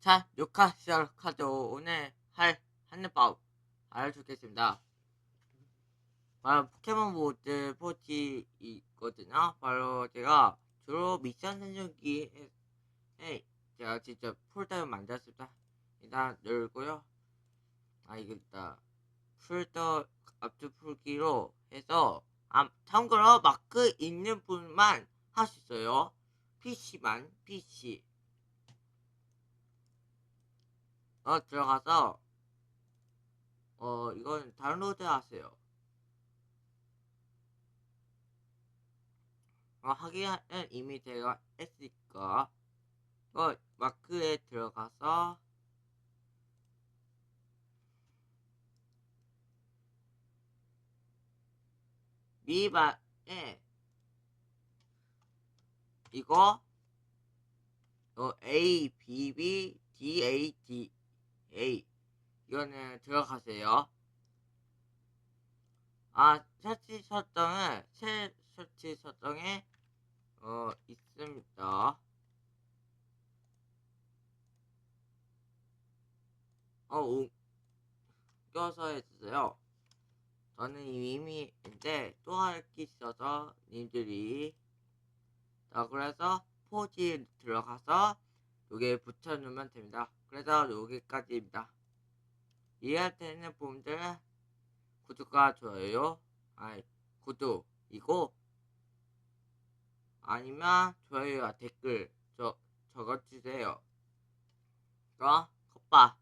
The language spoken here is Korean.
자, 녹화 시작하죠. 오늘 할 한입밥 알려주겠습니다. 바로 포켓몬 모드 포티 있거든요. 바로 제가 주로 미션 생존기에 제가 직접 폴더를 만들었습니다. 일단 열고요. 아 이거 일단 폴더 앞뒤 풀기로 해서 아, 참고로 마크 있는 분만 할 수 있어요. PC만 PC. 어 들어가서 어 이건 다운로드 하세요. 어 하기는 이미 제가 했으니까 어 마크에 들어가서 미바에 이거 어 A B B D A D A 이거는 들어가세요. 아 설치 설정은 새 설치 설정에 어 있습니다. 어 옮겨서 해주세요. 저는 이미 이제 또 할 게 있어서 님들이 자 그래서 포지 들어가서 여기에 붙여놓으면 됩니다. 그래서 여기까지입니다. 이해할 때는 분들 구독과 좋아요 아니 구독이고 아니면 좋아요와 댓글 저 적어주세요. 그럼 컵바